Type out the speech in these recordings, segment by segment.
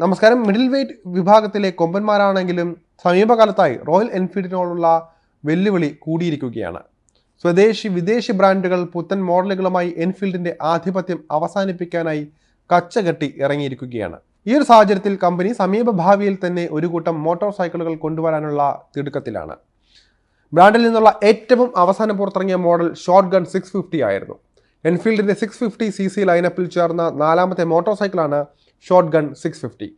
നമസ്കാരം. Middle weight വിഭാഗത്തിലെ കൊമ്പന്മാരാണെങ്കിലും സമീപകാലത്തായി royal എൻഫീൽഡിനോടുള്ള വെല്ലുവിളി കൂടിയിരിക്കുകയാണ്. സ്വദേശി വിദേശി ബ്രാൻഡുകൾ പുത്തൻ മോഡലുകളുമായി എൻഫീൽഡിന്റെ ആധിപത്യം അവസാനിപ്പിക്കാനായി കച്ചകെട്ടി ഇറങ്ങിയിരിക്കുകയാണ്. ഈ ഒരു സാഹചര്യത്തിൽ കമ്പനി സമീപ ഭാവിയിൽ തന്നെ ഒരു കൂട്ടം മോട്ടോർ സൈക്കിളുകൾ കൊണ്ടുവരാനുള്ള തിടുക്കത്തിലാണ്. ബ്രാൻഡിൽ നിന്നുള്ള ഏറ്റവും അവസാനം പുറത്തിറങ്ങിയ model short gun six fifty ആയിരുന്നു. എൻഫീൽഡിന്റെ സിക്സ് ഫിഫ്റ്റി സി സി ലൈനപ്പിൽ ചേർന്ന നാലാമത്തെ മോട്ടോർ സൈക്കിളാണ് ഷോർട്ട് ഗൺ സിക്സ് ഫിഫ്റ്റി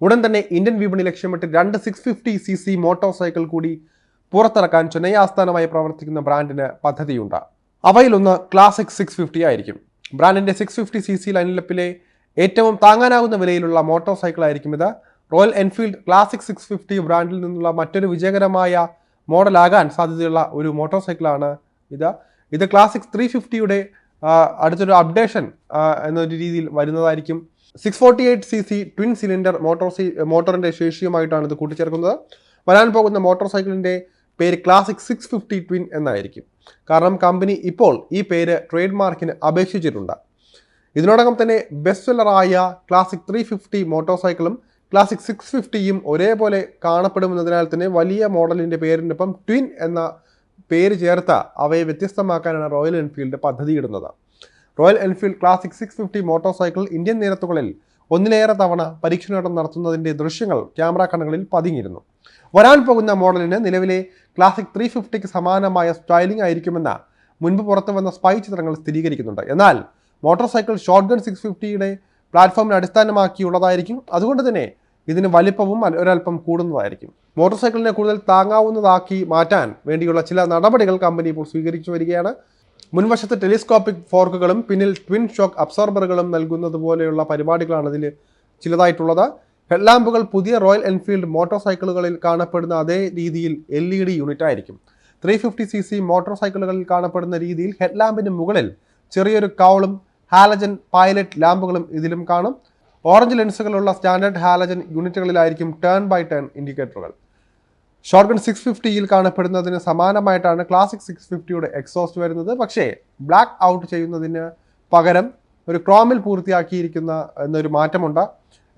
ഉടൻ തന്നെ ഇന്ത്യൻ വിപണി ലക്ഷ്യമിട്ട് രണ്ട് six fifty C C motorcycle കൂടി പുറത്തിറക്കാൻ ചെന്നൈ ആസ്ഥാനമായി പ്രവർത്തിക്കുന്ന ബ്രാൻഡിന് പദ്ധതിയുണ്ട്. അവയിലൊന്ന് ക്ലാസിക് സിക്സ് ഫിഫ്റ്റി ആയിരിക്കും. ബ്രാൻഡിന്റെ സിക്സ് ഫിഫ്റ്റി സി സി ലൈനപ്പിലെ ഏറ്റവും താങ്ങാനാകുന്ന വിലയിലുള്ള മോട്ടോർ സൈക്കിൾ ആയിരിക്കും ഇത്. Royal Enfield Classic six fifty ബ്രാൻഡിൽ നിന്നുള്ള മറ്റൊരു വിജയകരമായ മോഡലാകാൻ സാധ്യതയുള്ള ഒരു മോട്ടോർ സൈക്കിളാണ് ഇത് ഇത് ക്ലാസിക് ത്രീ ഫിഫ്റ്റിയുടെ അടുത്തൊരു അപ്ഡേഷൻ എന്നൊരു രീതിയിൽ വരുന്നതായിരിക്കും. Six forty eight C C twin cylinder motor C മോട്ടോറിന്റെ ശേഷിയുമായിട്ടാണ് ഇത് കൂട്ടിച്ചേർക്കുന്നത്. വരാൻ പോകുന്ന മോട്ടോർ സൈക്കിളിന്റെ പേര് ക്ലാസിക് സിക്സ് ഫിഫ്റ്റി ട്വിൻ എന്നായിരിക്കും. കാരണം കമ്പനി ഇപ്പോൾ ഈ പേര് ട്രേഡ് മാർക്കിന് അപേക്ഷിച്ചിട്ടുണ്ട്. ഇതിനോടകം തന്നെ ബെസ്റ്റ് സെല്ലറായ ക്ലാസിക് ത്രീ ഫിഫ്റ്റി മോട്ടോർ സൈക്കിളും ക്ലാസിക് സിക്സ് ഫിഫ്റ്റിയും ഒരേപോലെ കാണപ്പെടുമെന്നതിനാൽ തന്നെ വലിയ മോഡലിന്റെ പേരിനൊപ്പം ട്വിൻ എന്ന പേര് ചേർത്ത അവയെ വ്യത്യസ്തമാക്കാനാണ് Royal Enfield പദ്ധതിയിടുന്നത്. Royal Enfield Classic six fifty motorcycle Indian നിരത്തുകളിൽ ഒന്നിലേറെ തവണ പരീക്ഷണം നടത്തുന്നതിന്റെ ദൃശ്യങ്ങൾ ക്യാമറ കണ്ണുകളിൽ പതിഞ്ഞിരുന്നു. വരാൻ പോകുന്ന മോഡലിന് നിലവിലെ ക്ലാസിക് ത്രീ ഫിഫ്റ്റിക്ക് സമാനമായ സ്റ്റൈലിംഗ് ആയിരിക്കുമെന്ന മുൻപ് പുറത്തു വന്ന സ്പൈ ചിത്രങ്ങൾ സ്ഥിരീകരിക്കുന്നുണ്ട്. എന്നാൽ motor cycle short gun six ഫിഫ്റ്റിയുടെ പ്ലാറ്റ്ഫോമിനെ അടിസ്ഥാനമാക്കിയുള്ളതായിരിക്കും. അതുകൊണ്ട് തന്നെ ഇതിന് വലിപ്പവും ഒരൽപ്പം കൂടുന്നതായിരിക്കും. മോട്ടോർ സൈക്കിളിനെ കൂടുതൽ താങ്ങാവുന്നതാക്കി മാറ്റാൻ വേണ്ടിയുള്ള ചില നടപടികൾ കമ്പനി ഇപ്പോൾ സ്വീകരിച്ചു വരികയാണ്. മുൻവശത്ത് ടെലിസ്കോപ്പിക് ഫോർക്കുകളും പിന്നിൽ ട്വിൻ ഷോക്ക് അബ്സോർബറുകളും നൽകുന്നത് പോലെയുള്ള പരിപാടികളാണ് ഇതിൽ ചിലതായിട്ടുള്ളത്. ഹെഡ്ലാമ്പുകൾ പുതിയ റോയൽ എൻഫീൽഡ് മോട്ടോർ സൈക്കിളുകളിൽ കാണപ്പെടുന്ന അതേ രീതിയിൽ എൽ ഇ ഡി യൂണിറ്റ് ആയിരിക്കും. Three fifty C C motor സൈക്കിളുകളിൽ കാണപ്പെടുന്ന രീതിയിൽ ഹെഡ്ലാമ്പിന് മുകളിൽ ചെറിയൊരു കൗളും ഹാലജൻ പൈലറ്റ് ലാമ്പുകളും ഇതിലും കാണും. ഓറഞ്ച് ലെൻസുകളുള്ള സ്റ്റാൻഡേർഡ് ഹാലജൻ യൂണിറ്റുകളിലായിരിക്കും ടേൺ ബൈ ടേൺ ഇൻഡിക്കേറ്ററുകൾ ഷോർഗൺ സിക്സ് ഫിഫ്റ്റിയിൽ കാണപ്പെടുന്നതിന് സമാനമായിട്ടാണ് ക്ലാസിക് സിക്സ് ഫിഫ്റ്റിയുടെ എക്സോസ്റ്റ് വരുന്നത്. പക്ഷേ ബ്ലാക്ക് ഔട്ട് ചെയ്യുന്നതിന് പകരം ഒരു ക്രോമിൽ പൂർത്തിയാക്കിയിരിക്കുന്ന എന്നൊരു മാറ്റമുണ്ട്.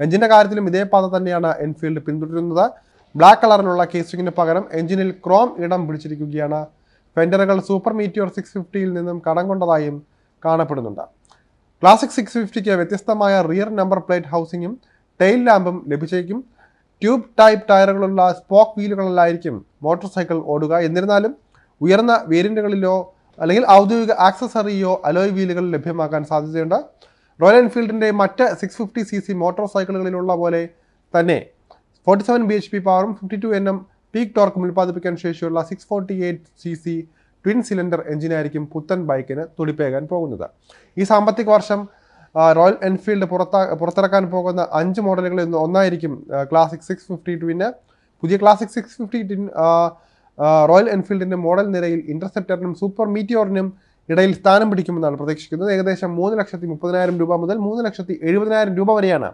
എഞ്ചിന്റെ കാര്യത്തിലും ഇതേ പാത തന്നെയാണ് എൻഫീൽഡ് പിന്തുടരുന്നത്. ബ്ലാക്ക് കളറിലുള്ള കേസിങ്ങിന് പകരം എഞ്ചിനിൽ ക്രോം ഇടം പിടിച്ചിരിക്കുകയാണ്. ഫെൻഡറുകൾ സൂപ്പർ മീറ്റിയോർ സിക്സ് ഫിഫ്റ്റിയിൽ നിന്നും കടം കൊണ്ടതായും കാണപ്പെടുന്നുണ്ട്. ക്ലാസിക് സിക്സ് ഫിഫ്റ്റിക്ക് വ്യത്യസ്തമായ റിയർ നമ്പർ പ്ലേറ്റ് ഹൗസിങ്ങും ടെയിൽ ലാമ്പും ലഭിച്ചേക്കും. ട്യൂബ് ടൈപ്പ് ടയറുകളുള്ള സ്പോക്ക് വീലുകളിലായിരിക്കും മോട്ടോർ സൈക്കിൾ ഓടുക. എന്നിരുന്നാലും ഉയർന്ന വേരിയന്റുകളിലോ അല്ലെങ്കിൽ ഔദ്യോഗിക ആക്സസറിയോ അലോയ് വീലുകൾ ലഭ്യമാക്കാൻ സാധ്യതയുണ്ട്. റോയൽ എൻഫീൽഡിന്റെ മറ്റ് six fifty C C motor സൈക്കിളുകളിലുള്ള പോലെ തന്നെ forty seven B H P പവറും fifty two N M peak ടോർക്കും ഉൽപ്പാദിപ്പിക്കാൻ ശേഷിയുള്ള six forty eight C C twin cylinder എഞ്ചിനായിരിക്കും പുത്തൻ ബൈക്കിന് തുടിപ്പേകാൻ പോകുന്നത്. ഈ സാമ്പത്തിക വർഷം റോയൽ എൻഫീൽഡ് പുറത്താ പുറത്തിറക്കാൻ പോകുന്ന അഞ്ച് മോഡലുകളിൽ നിന്ന് ഒന്നായിരിക്കും ക്ലാസിക് സിക്സ് ഫിഫ്റ്റി ട്വിന്. പുതിയ Classic six fifty twin Royal എൻഫീൽഡിന്റെ model നിരയിൽ ഇന്റർസെപ്റ്ററിനും സൂപ്പർ മീറ്റിയോറിനും ഇടയിൽ സ്ഥാനം പിടിക്കുമെന്നാണ് പ്രതീക്ഷിക്കുന്നത്. ഏകദേശം മൂന്ന് ലക്ഷത്തി മുപ്പതിനായിരം രൂപ മുതൽ മൂന്ന് ലക്ഷത്തി എഴുപതിനായിരം രൂപ വരെയാണ്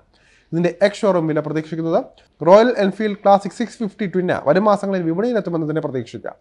ഇതിന്റെ എക്സ് ഷോറൂം വില പ്രതീക്ഷിക്കുന്നത്. Royal Enfield Classic six fifty twin വരും മാസങ്ങളിൽ വിപണിയിലെത്തുമെന്നതിനെ പ്രതീക്ഷിക്കാം.